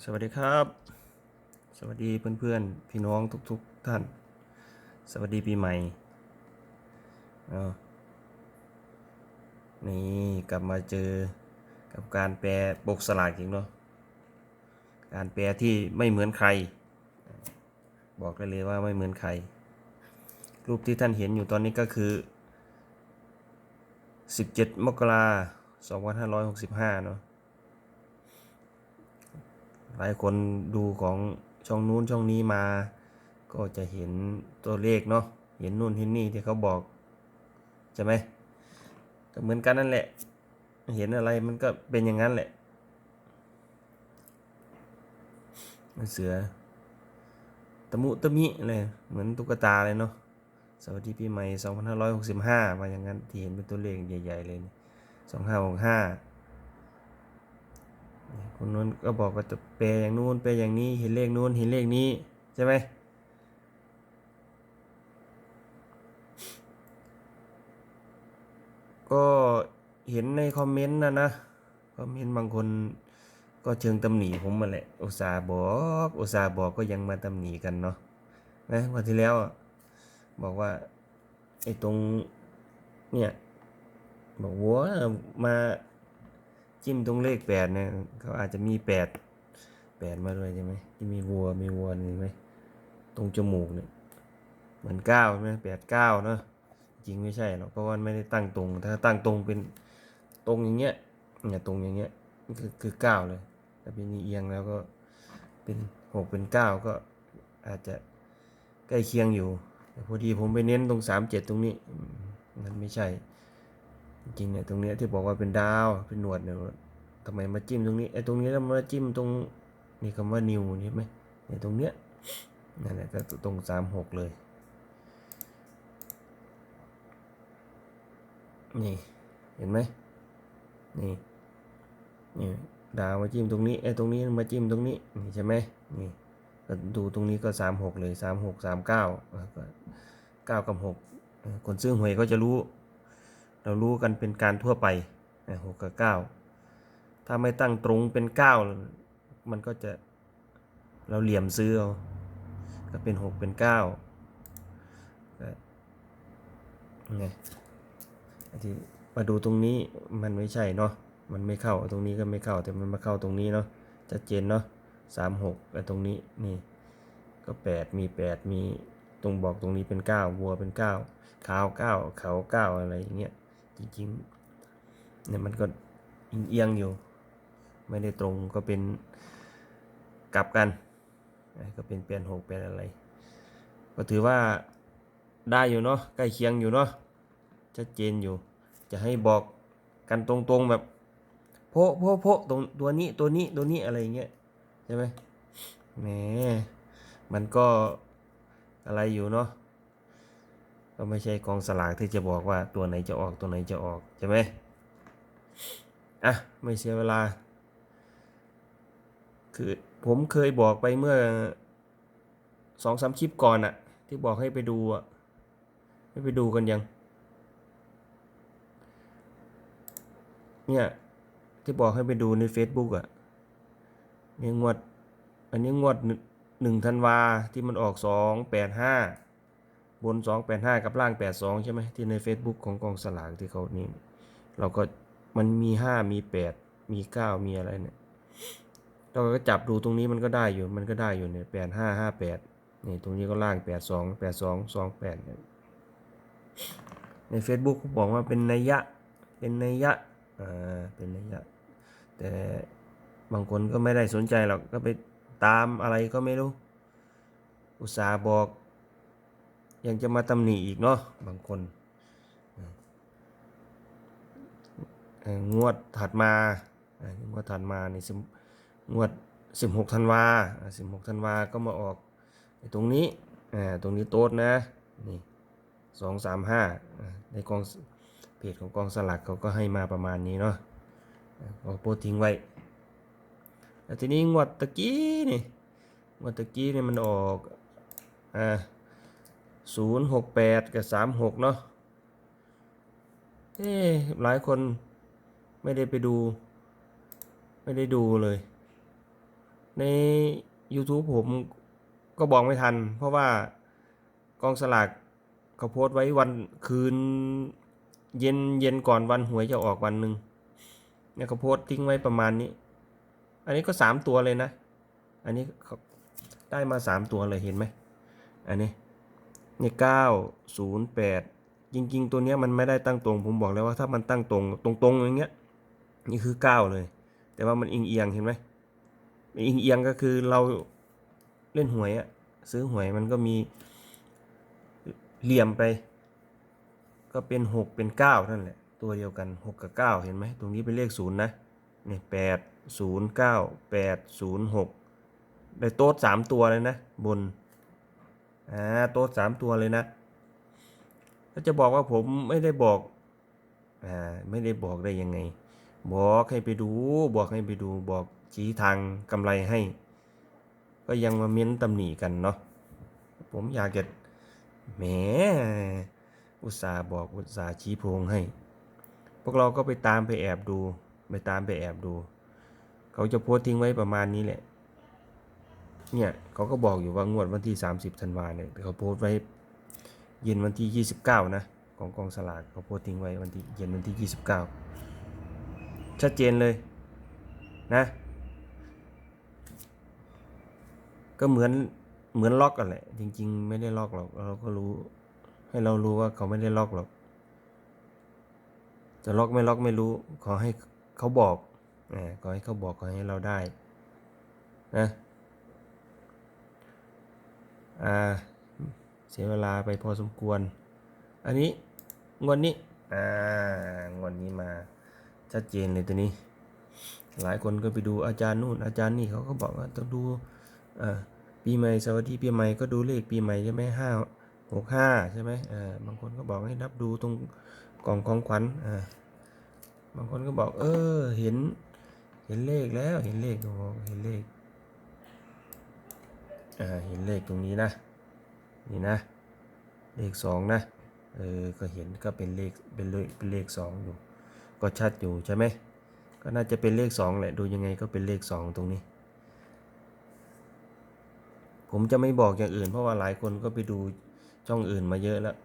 สวัสดีครับ สวัสดีเพื่อนๆ พี่น้องทุกๆท่าน สวัสดีปีใหม่นี่กลับมาเจอกับการแปลปกสลากอีกเนาะการแปลที่ไม่เหมือนใคร บอกได้เลยว่าไม่เหมือนใคร รูปที่ท่านเห็นอยู่ตอนนี้ก็คือ 17 มกราคม2565 เนาะ หลายคนดูของช่องนู้นช่องนี้มา ก็จะเห็นตัวเลขเนาะเห็นนู่นเห็นนี่ที่เขาบอกใช่ไหมก็เหมือนกันนั่นแหละ เห็นอะไรมันก็เป็นอย่างนั้นแหละเสือตะมุตะมิเลยเหมือนตุ๊กตาเลยเนาะสวัสดีปีใหม่ 2565มาอย่างนั้นที่เห็นเป็นตัวเลขใหญ่ ๆ เลย 2565 คนนู้นก็บอกว่าจะแปลอย่างนู้นแปลอย่างนี้ เห็นเลขนู้นเห็นเลขนี้ใช่ไหมก็เห็นในคอมเมนต์นะนะคอมเมนต์บางคนก็เชิงตำหนิผมมาแหละอุตส่าห์บอกอุตส่าห์บอกก็ยังมาตำหนิกันเนาะนะวันที่แล้วบอกว่าไอ้ตรงเนี่ยบอกวัวมา จิ้มตรงเลขแปดเนี่ยเขาอาจจะมีแปดแปดมาด้วยใช่ไหมที่มีวัวมีวัวนี่ไหมตรงจมูกเนี่ยเหมือนเก้าใช่ไหมแปดเก้าเนาะจริงไม่ใช่หรอกเพราะว่าไม่ได้ตั้งตรง ถ้าตั้งตรงเป็นตรงอย่างเงี้ยเนี่ยตรงอย่างเงี้ยคือคือเก้าเลยแต่เป็นเอียงแล้วก็เป็นหกเป็นเก้าก็อาจจะใกล้เคียงอยู่แต่พอดีผมไปเน้นตรงสามเจ็ดตรงนี้มันไม่ใช่ จริงเนี่ยตรงเนี้ยที่บอกว่าเป็นดาวเป็นหนวดเนี่ยทำไมมาจิ้มตรงนี้ไอ้ตรงนี้แล้วมาจิ้มตรงนี่คำว่านิวนี่ไหมเนี่ยตรงเนี้ยนั่นแหละก็ตรงสามหกเลยนี่เห็นไหมนี่นี่ดาวมาจิ้มตรงนี้ไอ้ตรงนี้มาจิ้มตรงนี้นี่ใช่ไหมนี่ก็ดูตรงนี้ก็สามหกเลยสามหกสามเก้าเก้ากับหกคนซื้อหวยก็จะรู้ เรารู้กันเป็นการทั่วไปหกกับเก้าถ้าไม่ตั้งตรงเป็นเก้ามันก็จะเราเหลี่ยมซื้อเอาก็เป็นหกเป็นเก้าไงทีมาดูตรงนี้มันไม่ใช่เนาะมันไม่เข้าตรงนี้ก็ไม่เข้าแต่มันมาเข้าตรงนี้เนาะชัดเจนเนาะสามหกแต่ตรงนี้นี่ก็แปดมีแปดมีตรงบอกตรงนี้เป็นเก้าวัวเป็นเก้าขาวเก้าเขาเก้าอะไรอย่างเงี้ย จริงๆเนี่ยมันก็เอียงๆอยู่ ไม่ได้ตรงก็เป็นกลับกัน ก็เป็นเปลี่ยนหกเป็นอะไร ก็ถือว่าได้อยู่เนาะใกล้เคียงอยู่เนาะชัดเจนอยู่ จะให้บอกกันตรงๆแบบโพะโพะโพะตรงตัวนี้ตัวนี้ตัวนี้อะไรเงี้ยใช่ไหมแหมมันก็อะไรอยู่เนาะ ก็ไม่ใช่กองสลากที่จะบอกว่าตัวไหนจะออกตัวไหนจะออกใช่ไหมอะไม่เสียเวลา คือผมเคยบอกไปเมื่อสองสามคลิปก่อนอะที่บอกให้ไปดูอะให้ไปดูกันยัง เนี่ยที่บอกให้ไปดูใน Facebook อะนี่งวด อันนี้งวดหนึ่งธันวาที่มันออกสองแปดห้า บน 285 กับล่าง 82 ใช่ไหมที่ใน Facebook ของกองสลากที่เขานี่เราก็มันมี 5 มี 8 มี 9 มีอะไรเนี่ยเราก็จับดูตรงนี้มันก็ได้อยู่มันก็ได้อยู่เนี่ย85 58นี่ตรงนี้ก็ล่าง 82 82 28เนี่ยใน Facebook เขาบอกว่าเป็นนัยยะเป็นนัยยะอ่าเป็นนัยยะ แต่บางคนก็ไม่ได้สนใจหรอกก็ไปตามอะไรก็ไม่รู้ อุตส่าห์บอก ยังจะมาตำหนิอีกเนาะบางคน งวดถัดมางวดถัดมาในสิบงวด 16ธันวา16ธันวาก็มาออกตรงนี้ตรงนี้โต๊ดนะนี่สองสามห้าในกองเพจของกองสลักเขาก็ให้มาประมาณนี้เนาะอ่าก็โพสทิ้งไว้แล้วทีนี้งวดตะกี้นี่งวดตะกี้นี่มันออกอ่า ศูนย์หกแปดกับสามหกเนาะเอ๊หลายคนไม่ได้ไปดู ไม่ได้ดูเลย ใน YouTube ผมก็บอกไม่ทัน เพราะว่ากองสลากเขาโพสต์ไว้วันคืน เย็นเย็นก่อนวันหวยจะออกวันหนึ่งเนี่ยเขาโพสต์ทิ้งไว้ประมาณนี้ อันนี้ก็สามตัวเลยนะ อันนี้ได้มาสามตัวเลยเห็นไหมอันนี้ นี่เก้าศูนย์แปดจริง ๆ ตัวเนี้ยมันไม่ได้ตั้งตรง ผมบอกแล้วว่าถ้ามันตั้งตรงตรงๆอย่างเงี้ยนี่คือเก้าเลย แต่ว่ามันเอียงเอียงๆเห็นไหมเอียงเอียงๆก็คือเราเล่นหวยอะซื้อหวยมันก็มีเหลี่ยมไป ก็เป็นหกเป็นเก้านั่นแหละ ตัวเดียวกันหกกับเก้าเห็นไหมตรงนี้เป็นเลขศูนย์นะเนี่ยแปดศูนย์เก้าแปดศูนย์หกได้โต๊ดสามตัวเลยนะ บน อ่าโต๊ดสามตัวเลยนะก็จะบอกว่าผมไม่ได้บอกอ่าไม่ได้บอกได้ยังไง บอกให้ไปดู บอกให้ไปดูบอกชี้ทางกำไรให้ ก็ยังมาเม้นตำหนิกันเนาะผมอยากจะแหมอุตส่าห์บอกอุตส่าห์ชี้โพงให้ พวกเราก็ไปตามไปแอบดู ไปตามไปแอบดู เขาจะโพสต์ทิ้งไว้ประมาณนี้แหละ เนี่ยเขาก็บอกอยู่ว่างวดวันที่ 30ธันวาเนี่ยเขาโพสต์ไว้เย็นวันที่ 29 นะ ของกองสลากเขาโพสต์ทิ้งไว้วันที่เย็นวันที่ 29 ชัดเจนเลยนะ ก็เหมือนเหมือนล็อกกันแหละจริง ๆ ไม่ได้ล็อกหรอกเราก็รู้ ให้เรารู้ว่าเขาไม่ได้ล็อกหรอก จะล็อกไม่ล็อกไม่รู้ ขอให้เขาบอกอ่าขอให้เขาบอกขอให้เราได้นะ อ่าเสียเวลาไปพอสมควร อันนี้งวดนี้อ่างวดนี้มาชัดเจนเลยตัวนี้ หลายคนก็ไปดูอาจารย์นู่นอาจารย์นี่เขาก็บอกว่าต้องดูอ่าปีใหม่สวัสดีปีใหม่ก็ดูเลขปีใหม่ใช่ไหมห้าหกห้าใช่ไหมอ่าบางคนก็บอกให้นับดูตรงกล่องของขวัญอ่าบางคนก็บอกเออเห็นเห็นเลขแล้วเห็นเลขโอ้เห็นเลข เห็นเลขตรงนี้นะ นี่นะ เลขสองนะ เออ ก็เห็นก็เป็นเลข เป็นเลขเป็นเลขสองอยู่ ก็ชัดอยู่ใช่ไหม ก็น่าจะเป็นเลขสองแหละ ดูยังไงก็เป็นเลขสองตรงนี้ ผมจะไม่บอกอย่างอื่น เพราะว่าหลายคนก็ไปดูช่องอื่นมาเยอะแล้ว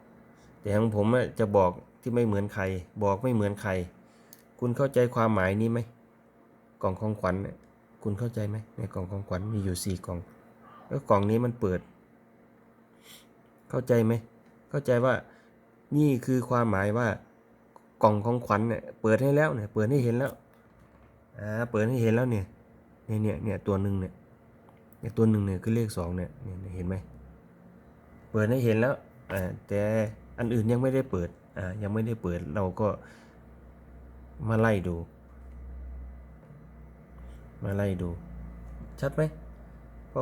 แต่ของผมจะบอกที่ไม่เหมือนใคร บอกไม่เหมือนใคร คุณเข้าใจความหมายนี้ไหม กล่องของขวัญ คุณเข้าใจไหมในกล่องของขวัญมีอยู่สี่กล่อง แล้วกล่องนี้มันเปิด เข้าใจไหม เข้าใจว่านี่คือความหมายว่ากล่องของขวัญเนี่ยเปิดให้แล้วเนี่ยเปิดให้เห็นแล้วอ่าเปิดให้เห็นแล้วเนี่ยเนี่ยเนี่ยเนี่ยตัวหนึ่งเนี่ยเนี่ยตัวหนึ่งเนี่ยคือเลขสองเนี่ยเนี่ยเห็นไหมเปิดให้เห็นแล้วอ่าแต่อันอื่นยังไม่ได้เปิดอ่ายังไม่ได้เปิดเราก็มาไล่ดู มาไล่ดู ชัดไหมก็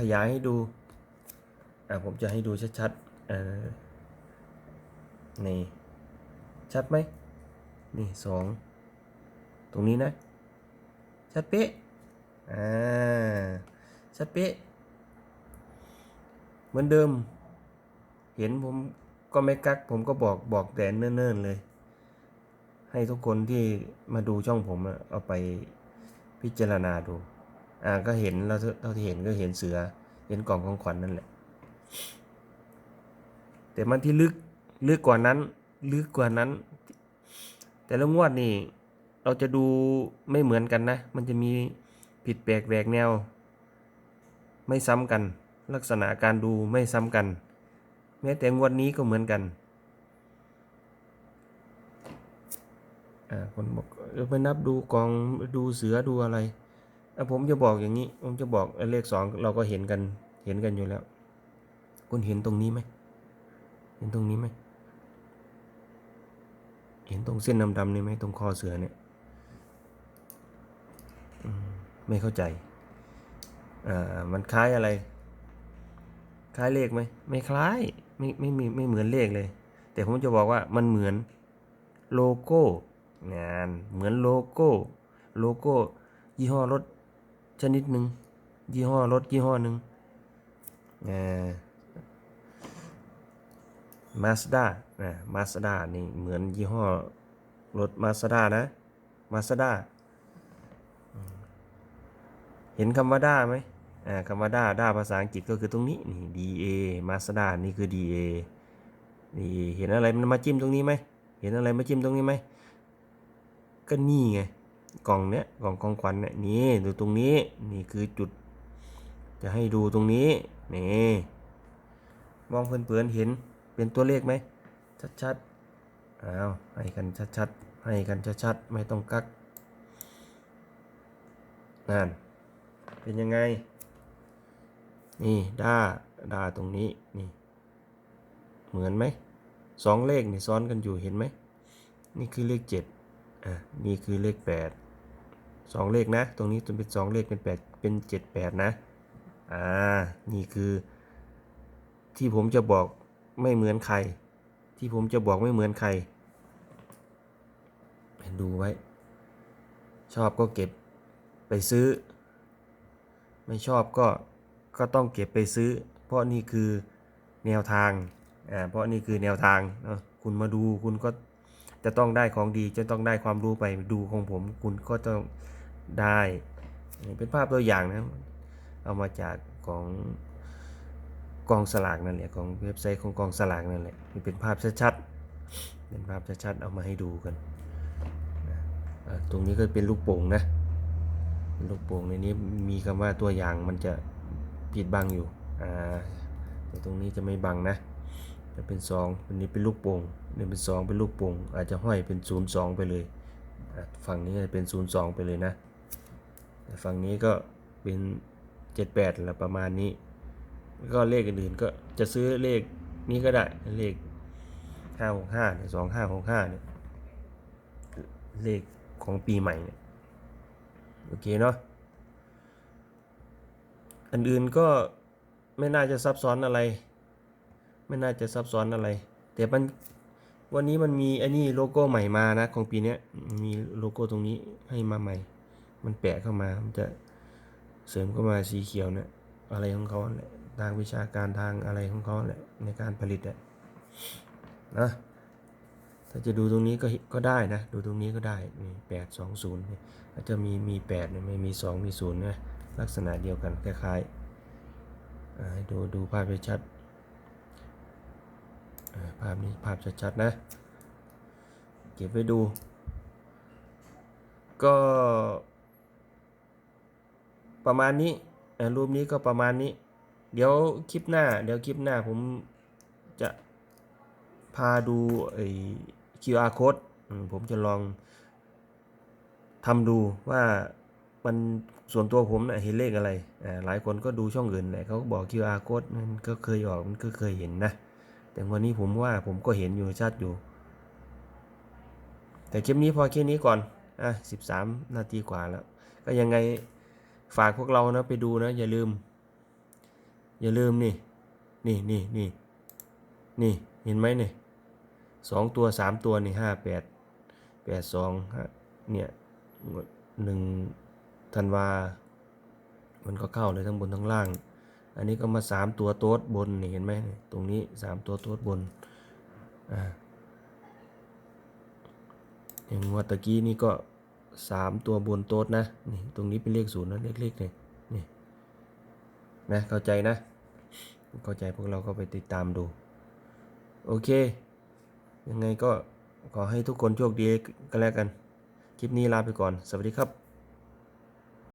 ขยายให้ดู อ่าผมจะให้ดูชัดๆอ่านี่ ชัดไหม นี่สอง ตรงนี้นะ ชัดเป๊ะ อ่า ชัดเป๊ะ เหมือนเดิม เห็นผมก็ไม่กัก ผมก็บอกบอกแต่เนิ่นๆเลย ให้ทุกคนที่มาดูช่องผมเอาไปพิจารณาดู อ่าก็เห็นเราเท่าที่เห็นก็เห็นเสือ เห็นกล่องของขวัญนั่นแหละ แต่มันที่ลึกลึกกว่านั้น ลึกกว่านั้น แต่ละงวดนี่เราจะดูไม่เหมือนกันนะ มันจะมีผิดแปลกแหวกแนว ไม่ซ้ำกัน ลักษณะการดูไม่ซ้ำกัน แม้แต่งวดนี้ก็เหมือนกันอ่าคนบอกไปนับดูกองดูเสือดูอะไร ผมจะบอกอย่างนี้ ผมจะบอกไอ้เลขสองเราก็เห็นกันเห็นกันอยู่แล้ว คุณเห็นตรงนี้ไหมเห็นตรงนี้ไหมเห็นตรงเส้นดำๆนี่ไหมตรงคอเสือเนี่ยไม่เข้าใจอ่ามันคล้ายอะไร คล้ายเลขไหมไม่คล้าย ไม่ไม่มีไม่เหมือนเลขเลย แต่ผมจะบอกว่ามันเหมือนโลโก้งานเหมือนโลโก้ โลโก้ยี่ห้อรถ ชนิดหนึ่งยี่ห้อรถยี่ห้อหนึ่งมาสด้านะมาสด้านี่เหมือนยี่ห้อรถมาสด้านะมาสด้าเห็นคำว่าด้าไหมคำว่าด้าด้าภาษาอังกฤษก็คือตรงนี้นี่ DA Mazda นี่คือ DA นี่เห็นอะไรมันมาจิ้มตรงนี้ไหมเห็นอะไรมาจิ้มตรงนี้ไหมก็นี่ไง กล่องเนี้ยกล่องของขวัญเนี่ยนี่ดูตรงนี้นี่คือจุด จะให้ดูตรงนี้นี่มองเพลินๆเห็นเป็นตัวเลขไหมชัดๆอ้าวให้กันชัดๆให้กันชัดๆไม่ต้องกักนั่นเป็นยังไง นี่ด้าด้าตรงนี้นี่ เหมือนไหมสองเลขนี่ซ้อนกันอยู่เห็นไหมนี่คือเลขเจ็ด อะนี่คือเลขแปดสองเลขนะ ตรงนี้จะเป็นสองเลขเป็นแปดเป็นเจ็ดแปดนะ อ่า นี่คือ ที่ผมจะบอกไม่เหมือนใคร ที่ผมจะบอกไม่เหมือนใคร ดูไว้ ชอบก็เก็บไปซื้อ ไม่ชอบก็ ก็ต้องเก็บไปซื้อ เพราะนี่คือแนวทาง อ่า เพราะนี่คือแนวทางเนาะ คุณมาดูคุณก็ จะต้องได้ของดีจะต้องได้ความรู้ไปดูของผม คุณก็ต้องได้นี่เป็นภาพตัวอย่างนะเอามาจากของกองสลากนั่นแหละของเว็บไซต์ของกองสลากนั่นแหละนี่เป็นภาพชัดๆเป็นภาพชัดๆเอามาให้ดูกันตรงนี้ก็เป็นลูกโป่งนะลูกโป่งในนี้มีคำว่าตัวอย่างมันจะปิดบังอยู่แต่ตรงนี้จะไม่บังนะ จะเป็นสองอันนี้เป็นลูกโป่งนี่เป็นสองเป็นลูกโป่งอาจจะห้อยเป็นศูนย์สองไปเลยฝั่งนี้จะเป็นศูนย์สองไปเลยนะฝั่งนี้ก็เป็นเจ็ดแปดละประมาณนี้แล้วก็เลขอื่นๆก็จะซื้อเลขนี้ก็ได้เลขห้าหกห้าสองห้าหกห้าเนี่ยเลขของปีใหม่เนี่ยโอเคเนาะอันอื่นก็ไม่น่าจะซับซ้อนอะไร ไม่น่าจะซับซ้อนอะไร แต่มันวันนี้มันมีไอ้นี่โลโก้ใหม่มานะ ของปีนี้มีโลโก้ตรงนี้ให้มาใหม่ มันแปะเข้ามา มันจะเสริมเข้ามาสีเขียวเนี่ยอะไรของเขาแหละทางวิชาการทางอะไรของเขาแหละในการผลิตอะนะถ้าจะดูตรงนี้ก็ก็ได้นะ ดูตรงนี้ก็ได้นี่แปดสองศูนย์อาจจะมีมีแปดเนี่ยไม่มีสองมีศูนย์นะลักษณะเดียวกันคล้ายๆให้ดูดูภาพให้ชัด ภาพนี้ภาพชัดๆนะ เก็บไว้ดู ก็ ประมาณนี้รูปนี้ก็ประมาณนี้ เดี๋ยวคลิปหน้า เดี๋ยวคลิปหน้าผมจะพาดูไอ้ QR code ผมจะลองทำดูว่ามันส่วนตัวผมนะเห็นเลขอะไร หลายคนก็ดูช่องอื่นแหละเขาก็บอก QR code มันก็เคยออกมันก็เคยเห็นนะ แต่วันนี้ผมว่าผมก็เห็นอยู่ชัดอยู่ แต่คลิปนี้พอแค่นี้ก่อน อะสิบสามนาทีกว่าแล้ว ก็ยังไงฝากพวกเรานะไปดูนะ อย่าลืม อย่าลืมนี่ นี่นี่นี่นี่เห็นไหมเนี่ยสองตัวสามตัวนี่ห้าแปดแปดสองเนี่ยหนึ่งธันวา มันก็เข้าเลยทั้งบนทั้งล่าง อันนี้ก็มาสามตัวโต๊ดบนนี่เห็นไหมตรงนี้สามตัวโต๊ดบนอ่าอย่างวัดตะกี้นี่ก็สามตัวบนโต๊ดนะนี่ตรงนี้เป็นเลขศูนย์นะเลขเลขเลยนี่นะเข้าใจนะ เข้าใจพวกเราก็ไปติดตามดู โอเค ยังไงก็ขอให้ทุกคนโชคดีกันแล้วกัน คลิปนี้ลาไปก่อน สวัสดีครับ